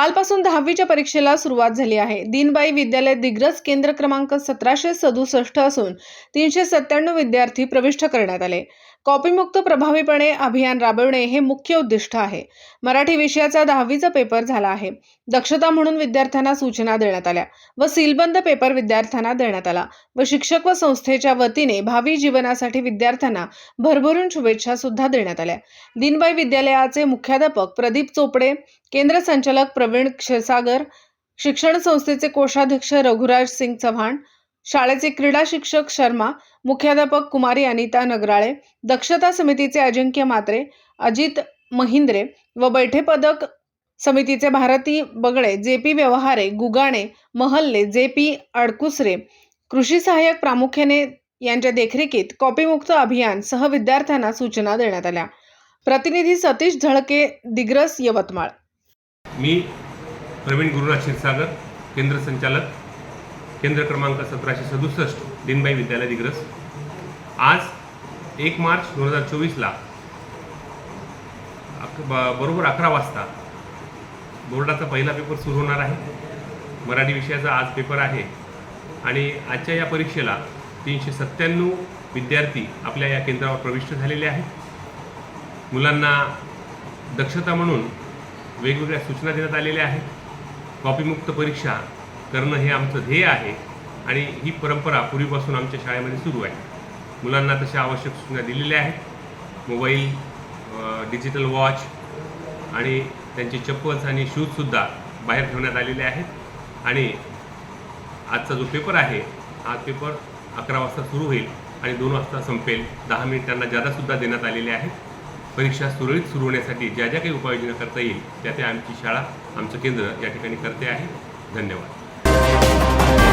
कालपासून दहावीच्या परीक्षेला सुरुवात झाली आहे. दीनबाई विद्यालय दिग्रज केंद्र क्रमांक सतराशे सदुसष्ट असून तीनशे सत्त्याण्णव विद्यार्थी प्रविष्ट करण्यात आले. कॉपीमुक्त प्रभावीपणे अभियान राबवणे हे मुख्य उद्दिष्ट आहे. मराठी विषयाचा दहावीचा पेपर झाला आहे. दक्षता म्हणून विद्यार्थ्यांना सूचना देण्यात आल्या व सीलबंद पेपर विद्यार्थ्यांना देण्यात आला व शिक्षक व संस्थेच्या वतीने भावी जीवनासाठी विद्यार्थ्यांना भरभरून शुभेच्छा सुद्धा देण्यात आल्या. दीनबाई विद्यालयाचे मुख्याध्यापक प्रदीप चोपडे केंद्र संचालक प्रवीण क्षीरसागर शिक्षण संस्थेचे कोषाध्यक्ष रघुराज सिंग चव्हाण शाळेचे क्रीडा शिक्षक शर्मा मुख्याध्यापक कुमारी अनिता नगराळे दक्षता समितीचे अजिंक्य मात्रे अजित महिंद्रे व बैठे पदक समितीचे भारती बगळे जे पी व्यवहारे गुगाणे महल्ले जे पी अडकुसरे कृषी सहाय्यक प्रामुख्याने यांच्या देखरेखीत कॉपीमुक्त अभियान सह विद्यार्थ्यांना सूचना देण्यात आल्या. प्रतिनिधी सतीश झळके दिग्रस यवतमाळ. मी प्रवीण गुरुनाथ क्षीरसागर केंद्र संचालक केंद्र क्रमांक सतराशे सदुसष्ट दिनबाई विद्यालय दिग्रस. आज एक मार्च दोन हजार चोवीसला अक बरोबर अकरा वाजता बोर्डाचा पहिला पेपर सुरू होणार आहे. मराठी विषयाचा आज पेपर आहे. आणि आजच्या या परीक्षेला तीनशे सत्त्याण्णव विद्यार्थी आपल्या या केंद्रावर प्रविष्ट झालेले आहेत. मुलांना दक्षता म्हणून वेगवेगळ्या सूचना देण्यात आलेल्या आहेत. कॉपीमुक्त परीक्षा करणं हे आमचं ध्येय आहे आणि ही परंपरा पूर्वीपासून आमच्या शाळेमध्ये सुरू आहे. मुलांना तशा आवश्यक सूचना दिलेल्या आहेत. मोबाईल डिजिटल वॉच आणि त्यांचे चप्पल्स आणि शूजसुद्धा बाहेर ठेवण्यात आलेले आहेत. आणि आजचा जो पेपर आहे हा पेपर अकरा वाजता सुरू होईल आणि दोन वाजता संपेल. दहा मिनिट त्यांना जादासुद्धा देण्यात आलेले आहेत. परीक्षा सुरळीत सुरू होण्यासाठी ज्या ज्या काही उपाययोजना करता येईल त्या त्या आमची शाळा आमचं केंद्र या ठिकाणी करते आहे. धन्यवाद.